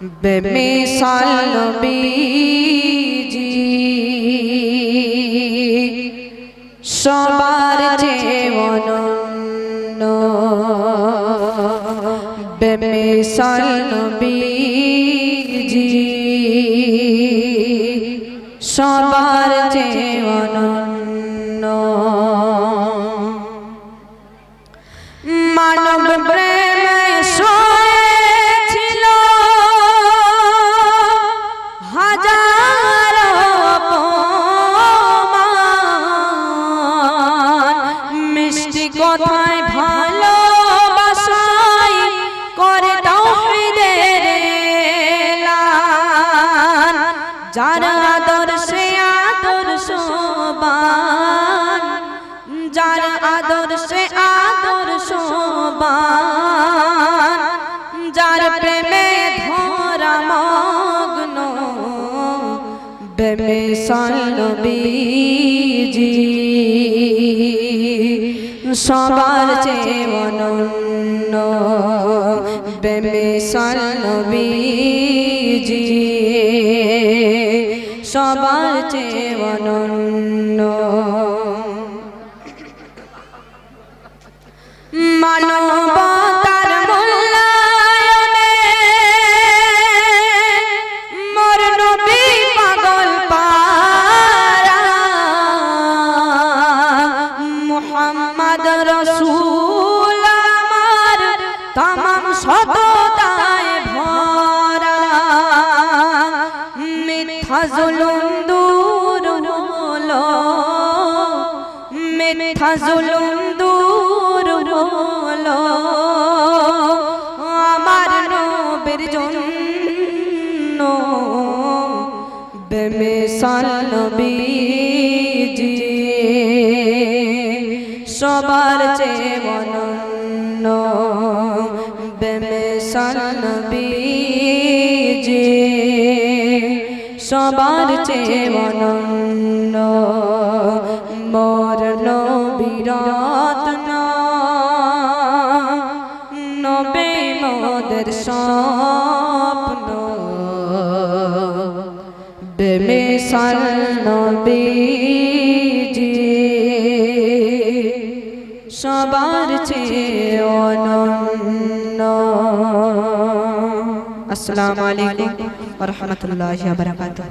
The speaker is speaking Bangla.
বেমিসাল নবীজি সবার জীবন বেমিসাল নবীজি সবার যার আদর্শে আদর্শবান যার আদর্শে আদর্শবান যার প্রেমে ধরা মগ্ন বেমিসাল নবীজি সবার চেয়ে অনন্য বেমিসাল নবীজি সবার চেয়ে অনন্য। মানবতার মূল্যায়নে মোর নবী পাগল পারা মুহাম্মদ রসূল আমার তামাম জুলুম দূর হলো মিথ্যা জুলুম দূর হলো আমার নবীর জন্য বেমিসাল নবীজি। সবার চেয়ে অনন্য বেমিসাল নবীজি। সবার চেয়ে অনন্য মোর নবীরত্ন। নবে মোদের স্বপ্ন। বেমিসাল নবীজি। সবার চেয়ে অনন্য। আসসালামু আলাইকুম। ورحمة الله وبركاته.